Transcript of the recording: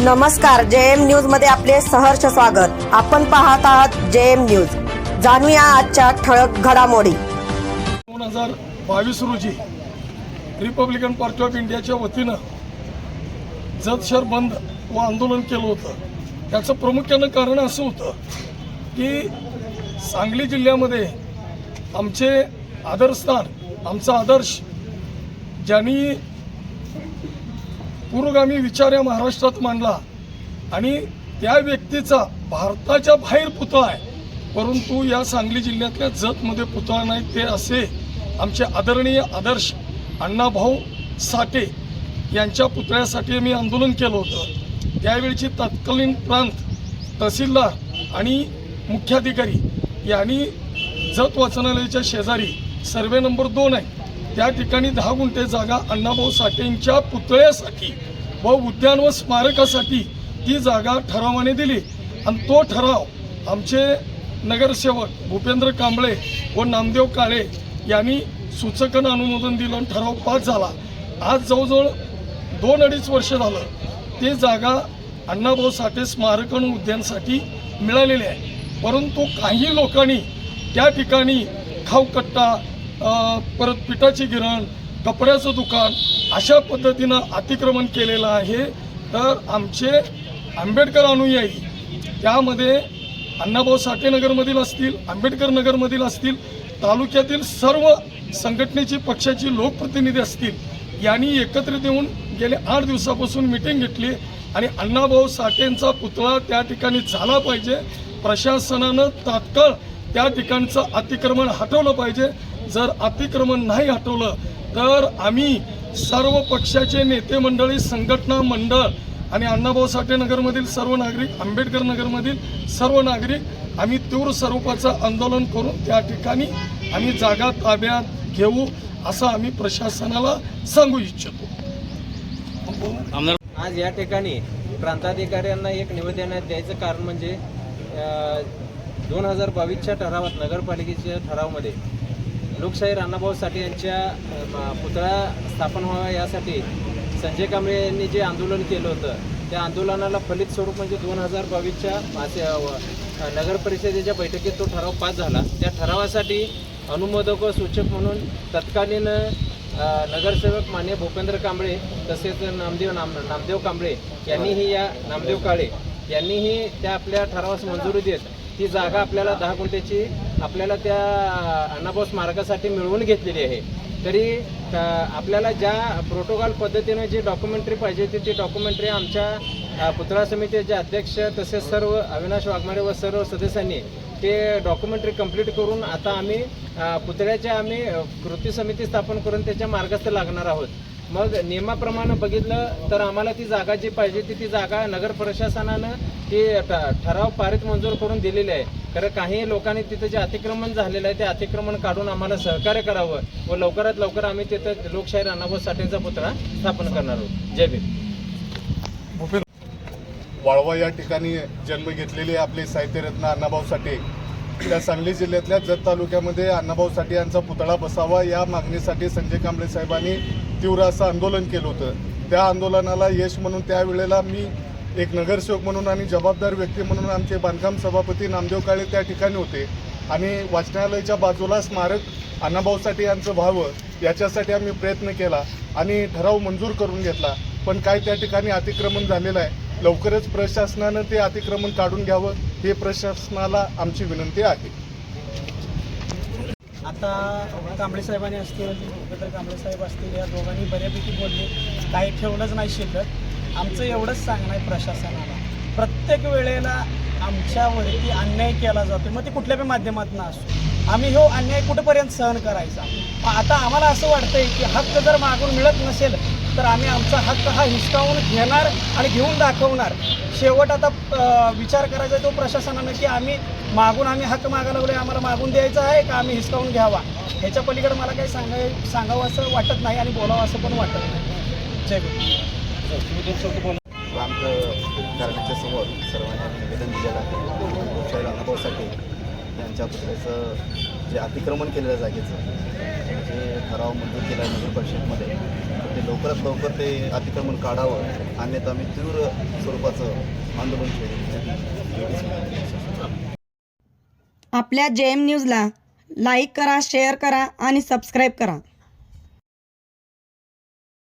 नमस्कार जे एम न्यूजमध्ये आपले सहर्ष स्वागत. आपण पाहत आहात जे एम न्यूज. जाणूया आजच्या ठळक घडामोडी. दोन हजार बावीस रोजी रिपब्लिकन पार्टी ऑफ इंडियाच्या वतीनं जत शहर बंद व आंदोलन केलं होतं. त्याचं प्रामुख्यानं कारण असं होतं की सांगली जिल्ह्यामध्ये आमचे आदरस्थान आमचा आदर्श ज्यांनी पुरोगामी विचार या महाराष्ट्रात मांडला. आणि त्या व्यक्तीचा भारताच्या बाहेर पुतळा आहे. परंतु या सांगली जिल्ह्यातल्या जतमध्ये पुतळा नाही ते असे आमचे आदरणीय आदर्श अण्णाभाऊ साठे यांच्या पुतळ्यासाठी मी आंदोलन केलं होतं. त्यावेळची तत्कालीन प्रांत तहसीलदार आणि मुख्याधिकारी यांनी जत वाचनालयाच्या शेजारी सर्वे नंबर दोन आहे. त्या ठिकाणी दहा गुंठे जागा अण्णाभाऊ साठेंच्या पुतळ्यासाठी व उद्यान व स्मारकासाठी ती जागा ठरावाने दिली. आणि तो ठराव आमचे नगरसेवक भूपेंद्र कांबळे व नामदेव काळे यांनी सूचकनं अनुमोदन दिलं आणि ठराव पास झाला. आज जवळजवळ दोन अडीच वर्ष झालं ते जागा अण्णाभाऊ साठे स्मारक आणि उद्यानसाठी मिळालेली आहे. परंतु काही लोकांनी त्या ठिकाणी खावकट्टा परत पिठाची गिरण कपड्याचं दुकान अशा पद्धतीनं अतिक्रमण केलेलं आहे. तर आमचे आंबेडकर अनुयायी त्यामध्ये अण्णाभाऊ साठे नगरमधील असतील आंबेडकर नगरमधील असतील तालुक्यातील सर्व संघटनेची पक्षाची लोकप्रतिनिधी असतील यांनी एकत्रित येऊन गेले आठ दिवसापासून मिटिंग घेतली आणि अण्णाभाऊ साठेंचा पुतळा त्या ठिकाणी झाला पाहिजे. प्रशासनानं तात्काळ त्या ठिकाणचं अतिक्रमण हटवलं पाहिजे. जर अतिक्रमण नाही हटवलं तर आम्ही सर्व पक्षाचे नेते मंडळी संघटना मंडळ आणि अण्णाभाऊ साठे नगरमधील सर्व नागरिक आंबेडकर नगरमधील सर्व नागरिक आम्ही तीव्र स्वरूपाचं आंदोलन करून त्या ठिकाणी आम्ही जागा ताब्यात घेऊ असं आम्ही प्रशासनाला सांगू इच्छितो. आज या ठिकाणी प्रांताधिकाऱ्यांना एक निवेदन द्यायचं कारण म्हणजे दोन हजार बावीसच्या ठरावात नगरपालिकेच्या ठरावमध्ये लोकशाही राणाभाऊ साठे यांच्या पुतळा स्थापन व्हावा यासाठी संजय कांबळे यांनी जे आंदोलन केलं होतं त्या आंदोलनाला फलित स्वरूप म्हणजे दोन हजार बावीसच्या मासे नगर परिषदेच्या बैठकीत तो ठराव पास झाला. त्या ठरावासाठी अनुमोदक व सूचक म्हणून तत्कालीन नगरसेवक मान्य भूपेंद्र कांबळे तसेच नामदेव नाम नामदेव कांबळे यांनीही या नामदेव काळे यांनीही त्या आपल्या ठरावास मंजुरी देत ती जागा आपल्याला दहा गुंठ्याची आपल्याला त्या अण्णाभाऊ स्मारकासाठी मिळवून घेतलेली आहे. तरी आपल्याला ज्या प्रोटोकॉल पद्धतीने जी डॉक्युमेंटरी पाहिजे ती ती डॉक्युमेंटरी आमच्या पुतळा समितीचे अध्यक्ष तसेच सर्व अविनाश वाघमारे व सर्व सदस्यांनी ते डॉक्युमेंटरी कंप्लीट करून आता आम्ही पुतळ्याच्या आम्ही कृती समिती स्थापन करून त्याच्या मार्गस्थ लागणार आहोत. मग नियमाप्रमाणे बघितलं तर आम्हाला ती जागा जी पाहिजे ती ती जागा नगर प्रशासनानं ती ठराव पारित मंजूर करून दिलेली आहे. कारण काही लोकांनी तिथं जे अतिक्रमण झालेलं आहे ते अतिक्रमण काढून आम्हाला सहकार्य करावं व लवकरात लवकर आम्ही तिथं लोकशाही अण्णाभाऊ साठेंचा पुतळा स्थापन करणार आहोत. जय भीम. वाळवा या ठिकाणी जन्म घेतलेले आपले साहित्यरत्न अण्णाभाऊ साठे. त्या सांगली जिल्ह्यातल्या जत तालुक्यामध्ये अण्णाभाऊ साठे यांचा पुतळा बसावा या मागणीसाठी संजय कांबळे साहेबांनी तीव्र असं आंदोलन केलं होतं. त्या आंदोलनाला यश म्हणून त्यावेळेला मी एक नगरसेवक म्हणून आणि जबाबदार व्यक्ती म्हणून आमचे बांधकाम सभापती नामदेव काळे त्या ठिकाणी होते. आणि वाचनालयाच्या बाजूला स्मारक अण्णाभाऊ साठे यांचं व्हावं याच्यासाठी आम्ही प्रयत्न केला आणि ठराव मंजूर करून घेतला. पण काय त्या ठिकाणी अतिक्रमण झालेलं आहे लवकरच प्रशासनानं ते अतिक्रमण काढून घ्यावं हे प्रशासनाला आमची विनंती आहे. आता कांबळे साहेबांनी असतील भूपेंद्र कांबळे साहेब असतील या दोघांनी बऱ्यापैकी बोलले. काही ठेवलंच नाही शिल्लक. आमचं एवढंच सांगणं आहे प्रशासनाला. प्रत्येक वेळेला आमच्यावरती अन्याय केला जातो मग ते कुठल्या बी माध्यमातून असो. आम्ही हो अन्याय कुठंपर्यंत सहन करायचा? मग आता आम्हाला असं वाटतंय की हक्क जर मागून मिळत नसेल तर आम्ही आमचा हक्क हा हिसकावून घेणार आणि घेऊन दाखवणार. शेवट आता विचार करायचा आहे तो प्रशासनानं की आम्ही मागून आम्ही हक्क मागायला लागलोय आम्हाला मागून द्यायचा आहे का आम्ही हिसकावून घ्यावा? ह्याच्या पलीकडे मला काही सांगाय सांगावं असं वाटत नाही आणि बोलावं असं पण वाटत नाही. जय गुरु. प्रांत समोर सर्वांना निवेदन दिलेलं आहे लोकशाही अनुभवासाठी यांच्या पुतळ्याचं जे अतिक्रमण केलेलं जागेचं जे ठराव मंजूर केला आहे नगर परिषदमध्ये ते लवकरात लवकर ते अतिक्रमण काढावं अन्यथा आम्ही तीव्र स्वरूपाचं आंदोलन केलं. आपल्या जे एम न्यूजला लाईक करा शेअर करा आणि सबस्क्राईब करा.